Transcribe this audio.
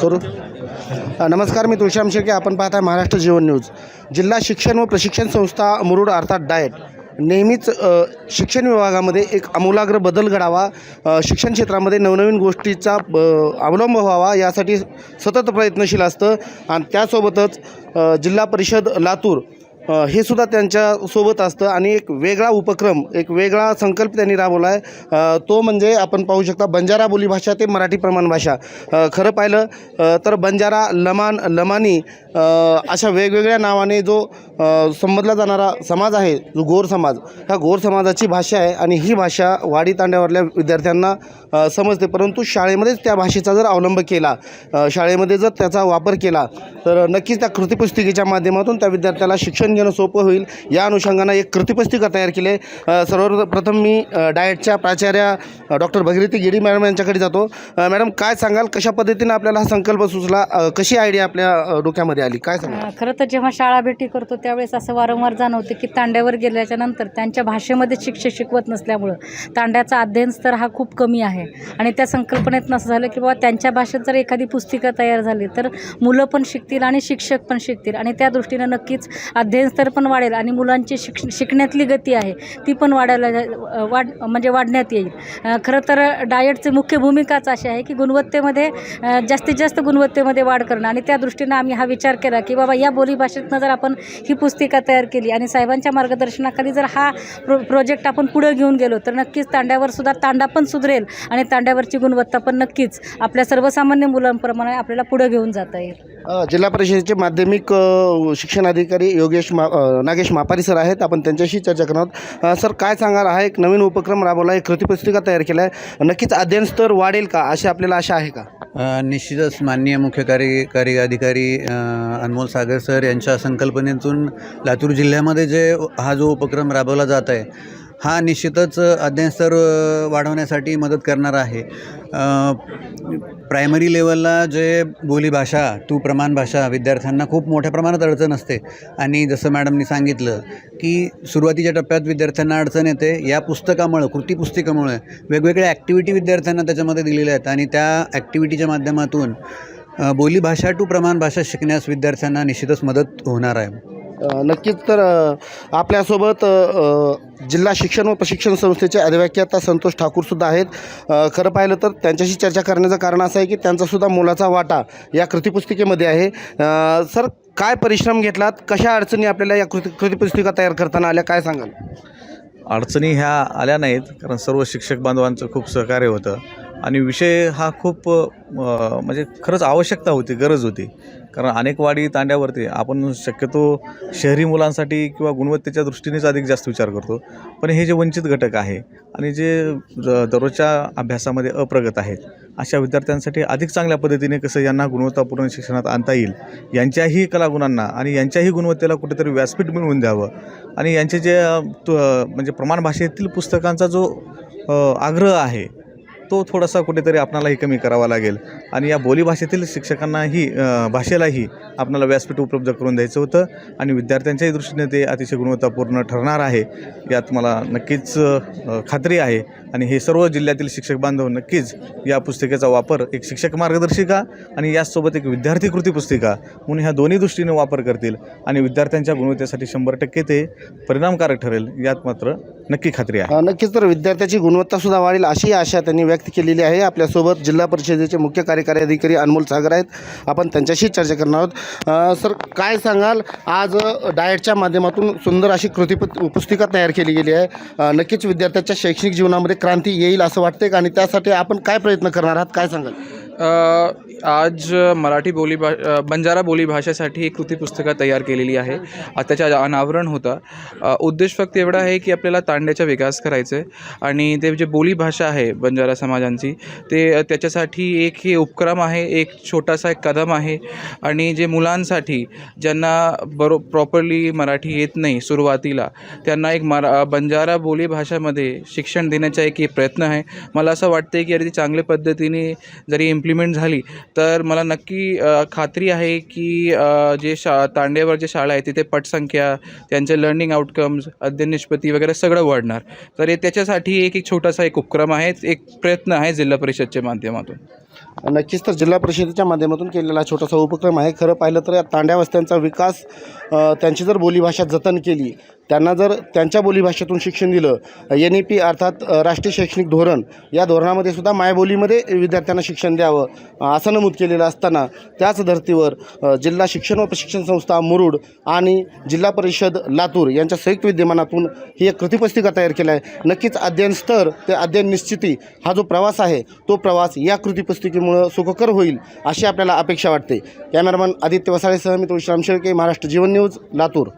करू. नमस्कार मी तुळशाम शेळके आपण पाहत आहे महाराष्ट्र जीवन न्यूज. जिल्हा शिक्षण व प्रशिक्षण संस्था मुरुड अर्थात डाएट नेहमीच शिक्षण विभागामध्ये एक आमूलाग्र बदल घडावा शिक्षण क्षेत्रामध्ये नवनवीन गोष्टीचा अवलंब व्हावा यासाठी सतत प्रयत्नशील असतं. आणि त्यासोबतच जिल्हा परिषद लातूर हे सुद्धा त्यांच्यासोबत असतं आणि एक वेगळा उपक्रम एक वेगळा संकल्प त्यांनी राबवला आहे तो म्हणजे आपण पाहू शकता बंजारा बोलीभाषा ते मराठी प्रमाण भाषा. खरं पाहिलं तर बंजारा लमान लमानी अशा वेगवेगळ्या नावाने जो संबोधला जाणारा समाज आहे जो गोर समाज ह्या गोर समाजाची भाषा आहे आणि ही भाषा वाडी तांड्यावरल्या विद्यार्थ्यांना समजते. परंतु शाळेमध्येच त्या भाषेचा जर अवलंब केला शाळेमध्ये जर त्याचा वापर केला तर नक्कीच त्या कृतीपुस्तिकेच्या माध्यमातून त्या विद्यार्थ्याला शिक्षण घेणं सोपं होईल. या अनुषंगानं एक कृतीपुस्तिका तयार केली आहे. सर्वप्रथम मी डायटच्या डाएटच्या प्राचार्या डॉक्टर भगीरथी गिडी मॅडम यांच्याकडे जातो. मॅडम काय सांगाल? कशा पद्धतीनं आपल्याला हा संकल्प सुचला? कशी आयडिया आपल्या डोक्यामध्ये आली? काय सांगाल? खरं तर जेव्हा शाळा भेटी करतो त्यावेळेस असं वारंवार जाणवते की तांड्यावर गेल्याच्यानंतर त्यांच्या भाषेमध्ये शिक्षक शिकवत नसल्यामुळं तांड्याचा अध्ययन स्तर हा खूप कमी आहे. आणि त्या संकल्पनेत नसं झालं की बाबा त्यांच्या भाषेत जर एखादी पुस्तिका तयार झाली तर मुलं पण शिकतील आणि शिक्षक पण शिकतील. आणि त्या दृष्टीनं नक्कीच अध्ययन स्तर पण वाढेल आणि मुलांची शिक्ष शिकण्यातली गती आहे ती पण वाढायला वाढ म्हणजे वाढण्यात येईल. खरं तर डाएटची मुख्य भूमिकाच अशी आहे की गुणवत्तेमध्ये जास्तीत जास्त गुणवत्तेमध्ये वाढ करणं. आणि त्या दृष्टीनं आम्ही हा विचार केला की बाबा या बोलीभाषेतनं जर आपण ही पुस्तिका तयार केली आणि साहेबांच्या मार्गदर्शनाखाली जर हा प्रो प्रोजेक्ट आपण पुढं घेऊन गेलो तर नक्कीच तांड्यावर सुद्धा तांडा पण सुधरेल आणि तांड्यावरची गुणवत्ता पण नक्कीच आपल्या सर्वसामान्य मुलांप्रमाणे आपल्याला पुढं घेऊन जाता येईल. जिल्हा परिषदेचे माध्यमिक शिक्षण अधिकारी योगेश मा नागेश मापारी सर आहेत. आपण त्यांच्याशी चर्चा करणार आहोत. सर काय सांगणार हा एक नवीन उपक्रम राबवला एक कृतीपुस्तिका तयार केला आहे नक्कीच अध्ययन स्तर वाढेल का? अशी आपल्याला आशा आहे का? निश्चितच माननीय मुख्य कार्यकारी अधिकारी अनमोल सागर सर यांच्या संकल्पनेतून लातूर जिल्ह्यामध्ये जे हा जो उपक्रम राबवला जात आहे हा निश्चितच अध्ययनस्तर वाढवण्यासाठी मदत करणार आहे. प्रायमरी लेवलला जे बोलीभाषा टू प्रमाण भाषा विद्यार्थ्यांना खूप मोठ्या प्रमाणात अडचण असते. आणि जसं मॅडमनी सांगितलं की सुरुवातीच्या टप्प्यात विद्यार्थ्यांना अडचण येते. या पुस्तकामुळं कृती पुस्तिकामुळे वेगवेगळ्या ॲक्टिव्हिटी विद्यार्थ्यांना त्याच्यामध्ये दिलेल्या आहेत. आणि त्या ॲक्टिव्हिटीच्या माध्यमातून बोलीभाषा टू प्रमाण भाषा शिकण्यास विद्यार्थ्यांना निश्चितच मदत होणार आहे. नक्कीच तर आपल्यासोबत जिल्हा शिक्षण व प्रशिक्षण संस्थेचे अधिव्याख्याता संतोष ठाकूरसुद्धा आहेत. खरं पाहिलं तर त्यांच्याशी चर्चा करण्याचं कारण असं आहे की त्यांचासुद्धा मोलाचा वाटा या कृतीपुस्तिकेमध्ये आहे. सर काय परिश्रम घेतलात? कशा अडचणी आपल्याला या कृती कृतीपुस्तिका तयार करताना आल्या? काय सांगाल? अडचणी ह्या आल्या नाहीत कारण सर्व शिक्षक बांधवांचं खूप सहकार्य होतं. आणि विषय हा खूप म्हणजे खरंच आवश्यकता होती गरज होती. कारण अनेक वाडी तांड्यावरती आपण शक्यतो शहरी मुलांसाठी किंवा गुणवत्तेच्या दृष्टीनेच अधिक जास्त विचार करतो. पण हे जे वंचित घटक आहे आणि जे द- दररोजच्या अभ्यासामध्ये अप्रगत आहेत अशा विद्यार्थ्यांसाठी अधिक चांगल्या पद्धतीने कसं यांना गुणवत्तापूर्ण शिक्षणात आणता येईल यांच्याही कलागुणांना आणि यांच्याही गुणवत्तेला कुठेतरी व्यासपीठ मिळवून द्यावं. आणि यांचे जे म्हणजे प्रमाण भाषेतील पुस्तकांचा जो आग्रह आहे तो थोडासा कुठेतरी आपणालाही कमी करावा लागेल. आणि या बोलीभाषेतील शिक्षकांनाही भाषेलाही आपणाला व्यासपीठ उपलब्ध करून द्यायचं होतं. आणि विद्यार्थ्यांच्याही दृष्टीने ते अतिशय गुणवत्तापूर्ण ठरणार आहे. यात मला नक्कीच खात्री आहे. आणि हे सर्व जिल्ह्यातील शिक्षक बांधव नक्कीच या पुस्तिकेचा वापर एक शिक्षक मार्गदर्शिका आणि याचसोबत एक विद्यार्थी कृती पुस्तिका म्हणून ह्या दोन्ही दृष्टीने वापर करतील. आणि विद्यार्थ्यांच्या गुणवत्तेसाठी शंभर टक्के ते परिणामकारक ठरेल यात मात्र नक्की खात्री आहे. नक्कीच तर विद्यार्थ्याची गुणवत्तासुद्धा वाढेल अशी आशा त्यांनी व्यक्त केलेली आहे. आपल्यासोबत जिल्हा परिषदेचे मुख्य कार्यकारी अधिकारी अनमोल सागर आहेत. आपण त्यांच्याशी चर्चा करणार आहोत. सर काय सांगाल? आज डाएटच्या माध्यमातून सुंदर अशी कृती पुस्तिका तयार केली गेली आहे. नक्कीच विद्यार्थ्याच्या शैक्षणिक जीवनामध्ये क्रांती येईल असं वाटते का? आणि त्यासाठी आपण काय प्रयत्न करणार आहात? काय सांगाल? आज मराठी बोली भा बंजारा बोली भाषेसाठी एक कृती पुस्तकं तयार केलेली आहे. त्याच्या अनावरण होता उद्देश फक्त एवढा आहे की आपल्याला तांड्याचा विकास करायचा आहे आणि ते जे बोली भाषा आहे बंजारा समाजांची ते त्याच्यासाठी एक हे उपक्रम आहे एक छोटासा एक कदम आहे आणि जे मुलांसाठी ज्यांना बरो प्रॉपरली मराठी येत नाही सुरुवातीला त्यांना एक मरा बंजारा बोली भाषामध्ये शिक्षण देण्याचा एक हे प्रयत्न आहे. मला असं वाटतं की अरे ती चांगल्या पद्धतीने जरी इम्प्लिमेंट झाली तर मला नक्की खात्री आहे की जे शा तांडेवर जे शाळा आहे तिथे पटसंख्या त्यांचे लर्निंग आउटकम्स अध्ययन निष्पत्ती वगैरे सगळं वाढणार. तर हे त्याच्यासाठी एक एक छोटासा एक उपक्रम आहे एक प्रयत्न आहे जिल्हा परिषदच्या माध्यमातून. नक्कीच तर जिल्हा परिषदेच्या माध्यमातून केलेला छोटासा उपक्रम आहे. खरं पाहिलं तर या तांड्या वस्त्यांचा विकास त्यांची जर बोलीभाषा जतन केली त्यांना जर त्यांच्या बोलीभाषेतून शिक्षण दिलं एन ई पी अर्थात राष्ट्रीय शैक्षणिक धोरण या धोरणामध्ये सुद्धा मायबोलीमध्ये विद्यार्थ्यांना शिक्षण द्यावं असं नमूद केलेलं असताना त्याच धर्तीवर जिल्हा शिक्षण व प्रशिक्षण संस्था मुरुड आणि जिल्हा परिषद लातूर यांच्या संयुक्त विद्यमानातून ही एक कृतीपुस्तिका तयार केली आहे. नक्कीच अध्ययन स्तर ते अध्ययन निश्चिती हा जो प्रवास आहे तो प्रवास या कृतीपुस्तिकेमुळं सुखकर होईल अशी आपल्याला अपेक्षा वाटते. कॅमेरामन आदित्य वसाळेसह मी तुळशीराम शेळके महाराष्ट्र जीवन न्यूज लातूर.